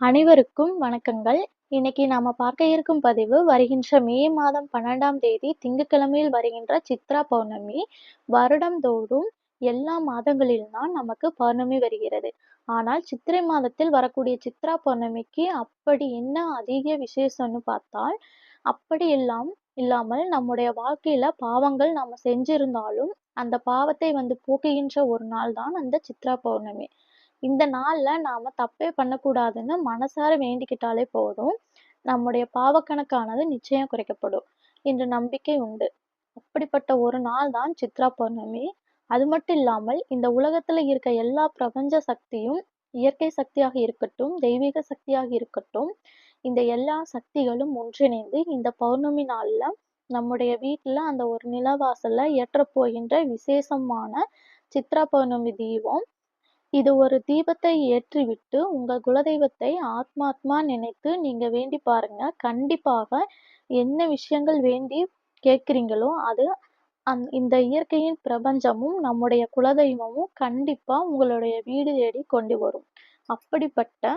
அனைவருக்கும் வணக்கங்கள். இன்னைக்கு நாம பார்க்க இருக்கும் பதிவு வருகின்ற மே மாதம் பன்னெண்டாம் தேதி திங்கட்கிழமையில் வருகின்ற சித்ரா பௌர்ணமி. வருடந்தோறும் எல்லா மாதங்களிலும் தான் நமக்கு பௌர்ணமி வருகிறது. ஆனால் சித்திரை மாதத்தில் வரக்கூடிய சித்ரா பௌர்ணமிக்கு அப்படி என்ன அதிக விசேஷம்னு பார்த்தால், அப்படி எல்லாம் இல்லாமல் நம்முடைய வாழ்க்கையில பாவங்கள் நாம செஞ்சிருந்தாலும், அந்த பாவத்தை வந்து போக்குகின்ற ஒரு நாள் தான் அந்த சித்ரா பௌர்ணமி. இந்த நாள்ல நாம தப்பே பண்ணக்கூடாதுன்னு மனசார வேண்டிக்கிட்டாலே போதும். நம்முடைய பாவக்கணக்கானது நிச்சயம் குறைக்கப்படும் என்ற நம்பிக்கை உண்டு. அப்படிப்பட்ட ஒரு நாள் தான் சித்ரா பௌர்ணமி. அது மட்டும் இல்லாமல் இந்த உலகத்துல இருக்க எல்லா பிரபஞ்ச சக்தியும், இயற்கை சக்தியாக இருக்கட்டும், தெய்வீக சக்தியாக இருக்கட்டும், இந்த எல்லா சக்திகளும் ஒன்றிணைந்து இந்த பௌர்ணமி நாள்ல நம்முடைய வீட்டுல அந்த ஒரு நிலவாசல்ல ஏற்ற போகின்ற விசேஷமான சித்ரா பௌர்ணமி தீபம் இது ஒரு தீபத்தை ஏற்றிவிட்டு உங்கள் குலதெய்வத்தை ஆத்மாத்மா நினைத்து நீங்கள் வேண்டி பாருங்க. கண்டிப்பாக என்ன விஷயங்கள் வேண்டி கேட்குறீங்களோ அது அந் இந்த இயற்கையின் பிரபஞ்சமும், நம்முடைய குலதெய்வமும் கண்டிப்பாக உங்களுடைய வீடு தேடி கொண்டு வரும். அப்படிப்பட்ட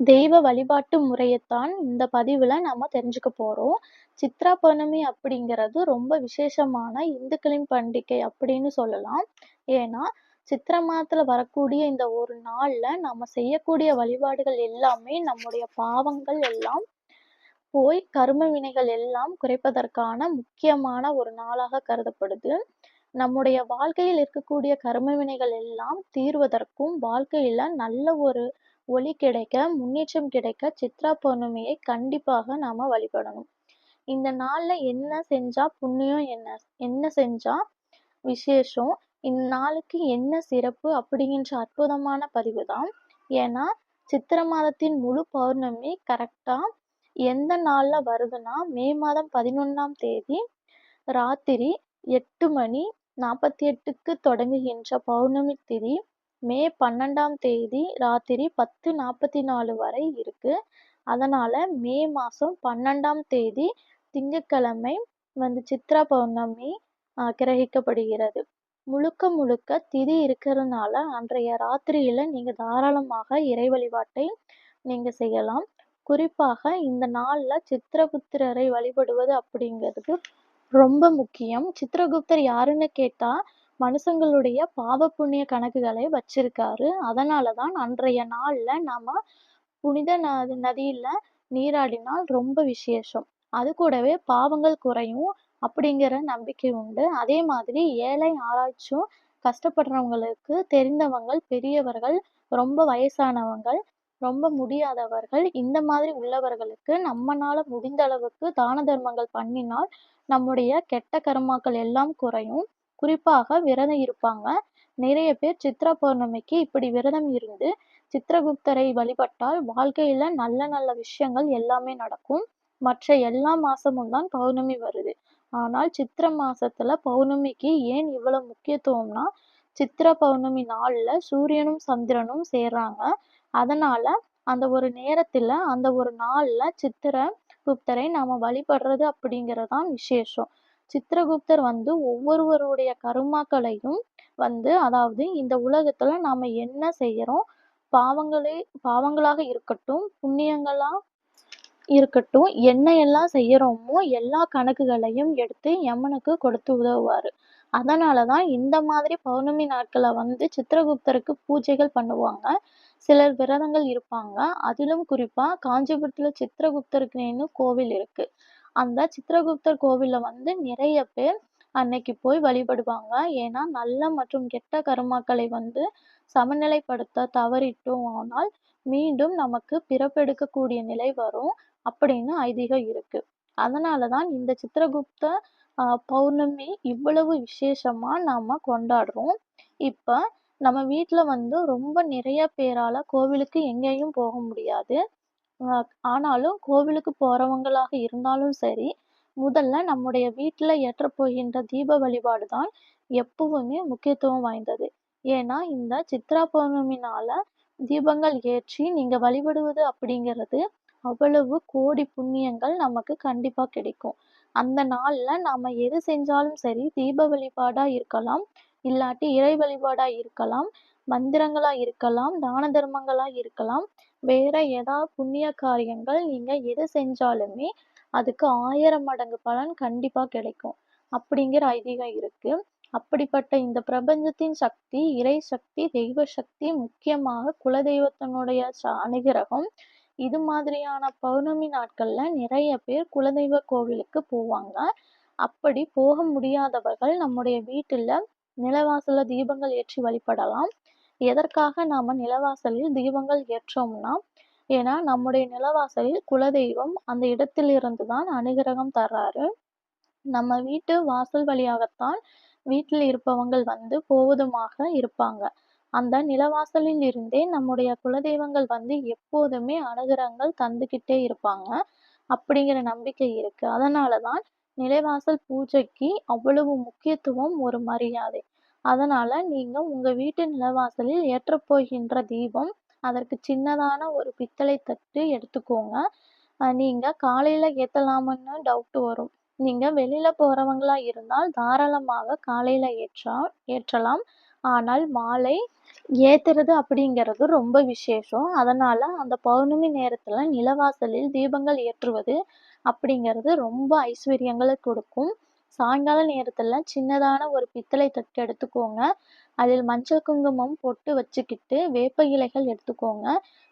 தெய்வ வழிபாட்டு முறையைத்தான் இந்த பதிவில் நம்ம தெரிஞ்சுக்க போகிறோம் சித்ரா பௌர்ணமி அப்படிங்கிறது ரொம்ப விசேஷமான இந்துக்களின் பண்டிகை அப்படின்னு சொல்லலாம். ஏன்னா சித்திரை மாதத்துல வரக்கூடிய இந்த ஒரு நாள்ல நம்ம செய்யக்கூடிய வழிபாடுகள் எல்லாமே நம்முடைய பாவங்கள் எல்லாம் போய் கரும வினைகள் எல்லாம் குறைப்பதற்கான முக்கியமான ஒரு நாளாக கருதப்படுது. நம்முடைய வாழ்க்கையில் இருக்கக்கூடிய கரும வினைகள் எல்லாம் தீர்வதற்கும், வாழ்க்கையில நல்ல ஒரு ஒளி கிடைக்க, முன்னேற்றம் கிடைக்க சித்ரா பௌர்ணமியை கண்டிப்பாக நாம வழிபடணும். இந்த நாள்ல என்ன செஞ்சா புண்ணியம், என்ன என்ன செஞ்சா விசேஷம், இந்நாளுக்கு என்ன சிறப்பு அப்படிங்கின்ற அற்புதமான பதிவு தான். ஏன்னா சித்திரை மாதத்தின் முழு பௌர்ணமி கரெக்டாக எந்த நாளில் வருதுன்னா மே மாதம் பதினொன்றாம் தேதி ராத்திரி எட்டு மணி நாற்பத்தி எட்டுக்கு தொடங்குகின்ற பௌர்ணமி திதி மே பன்னெண்டாம் தேதி ராத்திரி பத்து நாற்பத்தி நாலு வரை இருக்கு அதனால மே மாதம் பன்னெண்டாம் தேதி திங்கட்கிழமை வந்து சித்ரா பௌர்ணமி கிரகிக்கப்படுகிறது முழுக்க முழுக்க திதி இருக்கிறதுனால அன்றைய ராத்திரியில நீங்க தாராளமாக இறை வழிபாட்டை நீங்க செய்யலாம். குறிப்பாக இந்த நாள்ல சித்திரகுப்தரை வழிபடுவது அப்படிங்கிறது ரொம்ப முக்கியம். சித்திரகுப்தர் யாருன்னு கேட்டா மனுஷங்களுடைய பாவ புண்ணிய கணக்குகளை வச்சிருக்காரு. அதனாலதான் அன்றைய நாள்ல நாம புனித ந நதியில நீராடினால் ரொம்ப விசேஷம். அது கூடவே பாவங்கள் குறையும். அப்படிங்கிற நம்பிக்கை உண்டு. அதே மாதிரி ஏழை ஆராய்ச்சும் கஷ்டப்படுறவங்களுக்கு தெரிந்தவங்கள் பெரியவர்கள் ரொம்ப வயசானவங்கள் ரொம்ப முடியாதவர்கள் இந்த மாதிரி உள்ளவர்களுக்கு நம்மனால முடிந்த அளவுக்கு தான தர்மங்கள் பண்ணினால் நம்முடைய கெட்ட கர்மாக்கள் எல்லாம் குறையும். குறிப்பாக விரதம் இருப்பாங்க. நிறைய பேர் சித்ரா பௌர்ணமிக்கு இப்படி விரதம் இருந்து சித்திரகுப்தரை வழிபட்டால் வாழ்க்கையில நல்ல நல்ல விஷயங்கள் எல்லாமே நடக்கும். மற்ற எல்லா மாசமும் தான் பௌர்ணமி வருது. ஆனால் சித்திர மாசத்துல பௌர்ணமிக்கு ஏன் இவ்வளவு முக்கியத்துவம்னா சித்திர பௌர்ணமி நாள்ல சூரியனும் சந்திரனும் சேர்றாங்க. அதனால அந்த ஒரு நேரத்துல அந்த ஒரு நாள்ல சித்திர குப்தரை நாம வழிபடுறது அப்படிங்கிறது தான் விசேஷம் சித்திரகுப்தர் வந்து ஒவ்வொருவருடைய கருமாக்களையும் வந்து அதாவது இந்த உலகத்துல நாம என்ன செய்யறோம்? பாவங்களே பாவங்களாக இருக்கட்டும் புண்ணியங்களா இருக்கட்டும் என்ன எல்லாம் செய்யறோமோ எல்லா கணக்குகளையும் எடுத்து யமனுக்கு கொடுத்து உதவுவாரு. அதனாலதான் இந்த மாதிரி பௌர்ணமி நாட்களை வந்து சித்திரகுப்தருக்கு பூஜைகள் பண்ணுவாங்க. சிலர் விரதங்கள் இருப்பாங்க. அதிலும் குறிப்பா காஞ்சிபுரத்துல சித்திரகுப்தருக்குன்னு கோவில் இருக்கு. அந்த சித்திரகுப்தர் கோவில்ல வந்து நிறைய பேர் அன்னைக்கு போய் வழிபடுவாங்க. ஏன்னா நல்ல மற்றும் கெட்ட கருமாக்களை வந்து சமநிலைப்படுத்த தவறிட்டோம் ஆனால் மீண்டும் நமக்கு பிறப்பெடுக்கக்கூடிய நிலை வரும். அப்படின்னு ஐதீகம் இருக்கு. அதனாலதான் இந்த சித்திரகுப்த ஆஹ் பௌர்ணமி இவ்வளவு விசேஷமா நாம கொண்டாடுறோம். இப்ப நம்ம வீட்டுல வந்து ரொம்ப நிறைய பேரால கோவிலுக்கு எங்கேயும் போக முடியாது. ஆனாலும் கோவிலுக்கு போறவங்களாக இருந்தாலும் சரி முதல்ல நம்முடைய வீட்டுல ஏற்ற போகின்ற தீப வழிபாடு தான் எப்பவுமே முக்கியத்துவம் வாய்ந்தது. ஏன்னா இந்த சித்ரா பௌர்ணமினால தீபங்கள் ஏற்றி நீங்க வழிபடுவது அப்படிங்கிறது அவ்வளவு கோடி புண்ணியங்கள் நமக்கு கண்டிப்பா கிடைக்கும். அந்த நாள்ல நாம எது செஞ்சாலும் சரி தீப வழிபாடா இருக்கலாம் இல்லாட்டி இறை வழிபாடா இருக்கலாம் மந்திரங்களா இருக்கலாம் தான தர்மங்களா இருக்கலாம் வேற ஏதா புண்ணிய காரியங்கள் நீங்க எது செஞ்சாலுமே அதுக்கு ஆயிரம் மடங்கு பலன் கண்டிப்பா கிடைக்கும். அப்படிங்கிற ஐதீகம் இருக்கு. அப்படிப்பட்ட இந்த பிரபஞ்சத்தின் சக்தி இறை சக்தி தெய்வ சக்தி முக்கியமாக குலதெய்வத்தினுடைய அனுகிரகம் இது மாதிரியான பௌர்ணமி நாட்கள்ல நிறைய பேர் குலதெய்வ கோவிலுக்கு போவாங்க. அப்படி போக முடியாதவர்கள் நம்முடைய வீட்டுல நிலவாசல்ல தீபங்கள் ஏற்றி வழிபடலாம். எதற்காக நாம நிலவாசலில் தீபங்கள் ஏற்றோம்னா ஏன்னா நம்முடைய நிலவாசலில் குலதெய்வம் அந்த இடத்திலிருந்து தான் அனுகிரகம் தர்றாரு. நம்ம வீட்டு வாசல் வழியாகத்தான் வீட்டில் இருப்பவங்கள் வந்து போவதுமாக இருப்பாங்க. அந்த நிலவாசலில் இருந்தே நம்முடைய குலதெய்வங்கள் வந்து எப்போதுமே அனுகிரகங்கள் தந்துக்கிட்டே இருப்பாங்க. அப்படிங்கிற நம்பிக்கை இருக்கு. அதனாலதான் நிலைவாசல் பூஜைக்கு அவ்வளவு முக்கியத்துவம் ஒரு மரியாதை. அதனால நீங்க உங்க வீட்டு நிலவாசலில் ஏற்றப் போகின்ற தீபம் அதற்கு சின்னதான ஒரு பித்தளை தட்டு எடுத்துக்கோங்க. நீங்க காலையில ஏத்தலாமான்னு டவுட் வரும். நீங்க வெளியில போறவங்களா இருந்தால் தாராளமாக காலையில ஏற்றா ஏற்றலாம். ஆனால் மாலை ஏத்துறது அப்படிங்கிறது ரொம்ப விசேஷம். அதனால அந்த பௌர்ணமி நேரத்துல நிலவாசலில் தீபங்கள் ஏற்றுவது அப்படிங்கிறது ரொம்ப ஐஸ்வர்யங்களை கொடுக்கும். சாயங்கால நேரத்துல சின்னதான ஒரு பித்தளை தட்டு எடுத்துக்கோங்க. அதில் மஞ்சள் குங்குமம் பொட்டு வச்சுக்கிட்டு வேப்ப இலைகள் எடுத்துக்கோங்க.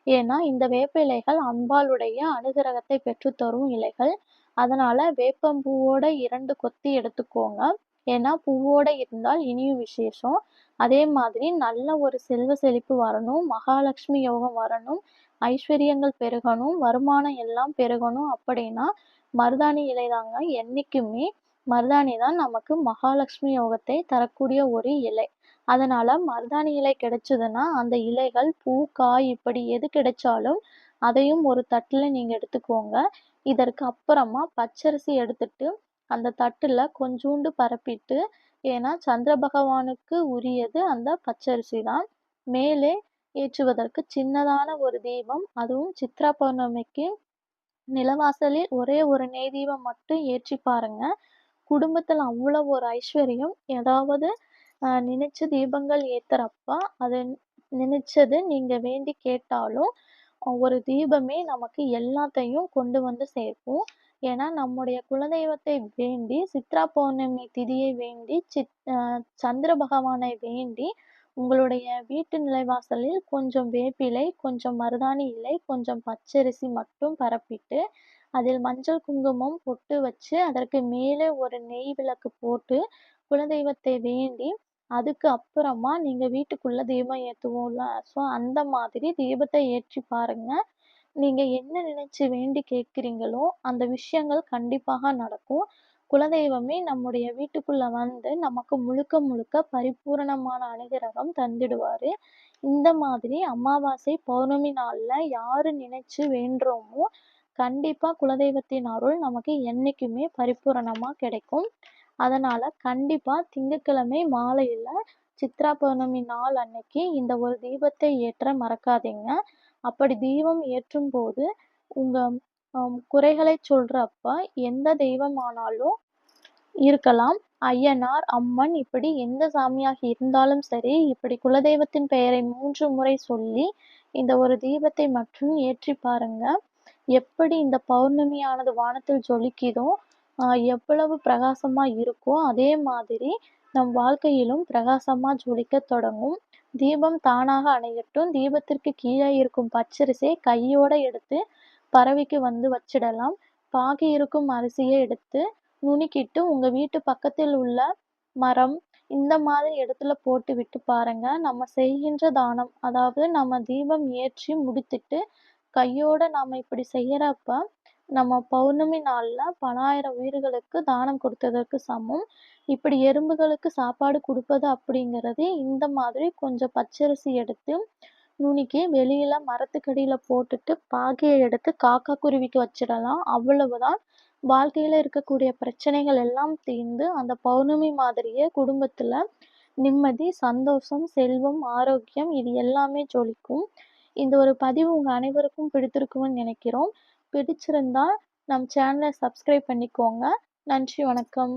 ஏன்னா இந்த வேப்ப இலைகள் அம்பாளுடைய அனுகிரகத்தை பெற்றுத்தரும் இலைகள். அதனால வேப்பம்பூவோட இரண்டு கொத்தி எடுத்துக்கோங்க. ஏன்னா பூவோட இருந்தால் இனியும் விசேஷம். அதே மாதிரி நல்ல ஒரு செல்வ செழிப்பு வரணும் மகாலட்சுமி யோகம் வரணும் ஐஸ்வர்யங்கள் பெருகணும் வருமானம் எல்லாம் பெருகணும் அப்படின்னா மருதாணி இலை தாங்க என்னைக்குமே மருதாணி தான் நமக்கு மகாலட்சுமி யோகத்தை தரக்கூடிய ஒரு இலை. அதனால மருதாணி இலை கிடைச்சதுன்னா அந்த இலைகள் பூ காய் இப்படி எது கிடைச்சாலும் அதையும் ஒரு தட்டுல நீங்க எடுத்துக்கோங்க. இதற்கு அப்புறமா பச்சரிசி எடுத்துட்டு அந்த தட்டுல கொஞ்சூண்டு பரப்பிட்டு ஏன்னா சந்திர பகவானுக்கு உரியது அந்த பச்சரிசி தான். மேலே ஏற்றுவதற்கு சின்னதான ஒரு தீபம் அதுவும் சித்ரா பௌர்ணமிக்கு நிலவாசலில் ஒரே ஒரு நெய் தீபம் மட்டும் ஏற்றி பாருங்க. குடும்பத்துல அவ்வளவு ஒரு ஐஸ்வர்யம். ஏதாவது நினைச்ச தீபங்கள் ஏத்துறப்ப அதை நினைச்சது நீங்க வேண்டி கேட்டாலும் ஒரு தீபமே நமக்கு எல்லாத்தையும் கொண்டு வந்து சேர்க்கும். ஏன்னா நம்முடைய குலதெய்வத்தை வேண்டி சித்ரா பௌர்ணமி திதியை வேண்டி சித் சந்திர பகவானை வேண்டி உங்களுடைய வீட்டு நிலைவாசலில் கொஞ்சம் வேப்பிலை கொஞ்சம் மருதாணி இலை கொஞ்சம் பச்சரிசி மட்டும் பரப்பிட்டு அதில் மஞ்சள் குங்குமம் பொட்டு வச்சு அதற்கு மேலே ஒரு நெய் விளக்கு போட்டு குலதெய்வத்தை வேண்டி அதுக்கு அப்புறமா நீங்கள் வீட்டுக்குள்ளே தீபம் ஏற்றுவோம்ல ஸோ அந்த மாதிரி தீபத்தை ஏற்றி பாருங்க. நீங்கள் என்ன நினைச்சு வேண்டி கேட்குறீங்களோ அந்த விஷயங்கள் கண்டிப்பாக நடக்கும். குலதெய்வமே நம்முடைய வீட்டுக்குள்ள வந்து நமக்கு முழுக்க முழுக்க பரிபூரணமான அனுகிரகம் தந்திடுவாரு. இந்த மாதிரி அமாவாசை பௌர்ணமி நாள்ல யாரு நினைச்சு வேண்டுறோமோ கண்டிப்பா குலதெய்வத்தின் அருள் நமக்கு என்னைக்குமே பரிபூரணமா கிடைக்கும். அதனால கண்டிப்பா திங்கட்கிழமை மாலையில சித்ரா பௌர்ணமி நாள் அன்னைக்கு இந்த ஒரு தீபத்தை ஏற்ற மறக்காதீங்க. அப்படி தீபம் ஏற்றும் போது உங்க குறைகளை சொல்றப்ப எந்த தெய்வமானாலும் இருக்கலாம். ஐயனார் அம்மன் இப்படி எந்த சாமியாக இருந்தாலும் சரி இப்படி குலதெய்வத்தின் பெயரை மூன்று முறை சொல்லி இந்த ஒரு தீபத்தை மட்டும் ஏற்றி பாருங்க. எப்படி இந்த பௌர்ணமியானது வானத்தில் ஜொலிக்குதோ எவ்வளவு பிரகாசமா இருக்கோ அதே மாதிரி நம் வாழ்க்கையிலும் பிரகாசமா ஜொலிக்கத் தொடங்கும். தீபம் தானாக அணையட்டும். தீபத்திற்கு கீழே இருக்கும் பச்சரிசியை கையோட எடுத்து பறவைக்கு வந்து வச்சிடலாம். பாகி இருக்கும் அரிசியை எடுத்து நுணுக்கிட்டு உங்க வீட்டு பக்கத்தில் உள்ள மரம் இந்த மாதிரி இடத்துல போட்டு விட்டு பாருங்க. நம்ம செய்கின்ற தானம் அதாவது நம்ம தீபம் ஏற்றி முடித்துட்டு கையோட நாம இப்படி செய்யறப்ப நம்ம பௌர்ணமி நாளில் பலாயிரம் உயிர்களுக்கு தானம் கொடுத்ததற்கு சமம். இப்படி எறும்புகளுக்கு சாப்பாடு கொடுப்பது அப்படிங்கிறது இந்த மாதிரி கொஞ்சம் பச்சரிசி எடுத்து நுணுக்கி வெளியில மரத்துக்கடியில் போட்டுட்டு பாகையை எடுத்து காக்கா குருவிக்கு வச்சிடலாம். அவ்வளவுதான். வாழ்க்கையில இருக்கக்கூடிய பிரச்சனைகள் எல்லாம் தீர்ந்து அந்த பௌர்ணமி மாதிரியே குடும்பத்துல நிம்மதி சந்தோஷம் செல்வம் ஆரோக்கியம் இது எல்லாமே ஜொலிக்கும். இந்த ஒரு பதிவு உங்க அனைவருக்கும் பிடித்திருக்கும்னு நினைக்கிறோம். பிடிச்சிருந்தா நம் சேனலை சப்ஸ்கிரைப் பண்ணிக்கோங்க. நன்றி வணக்கம்.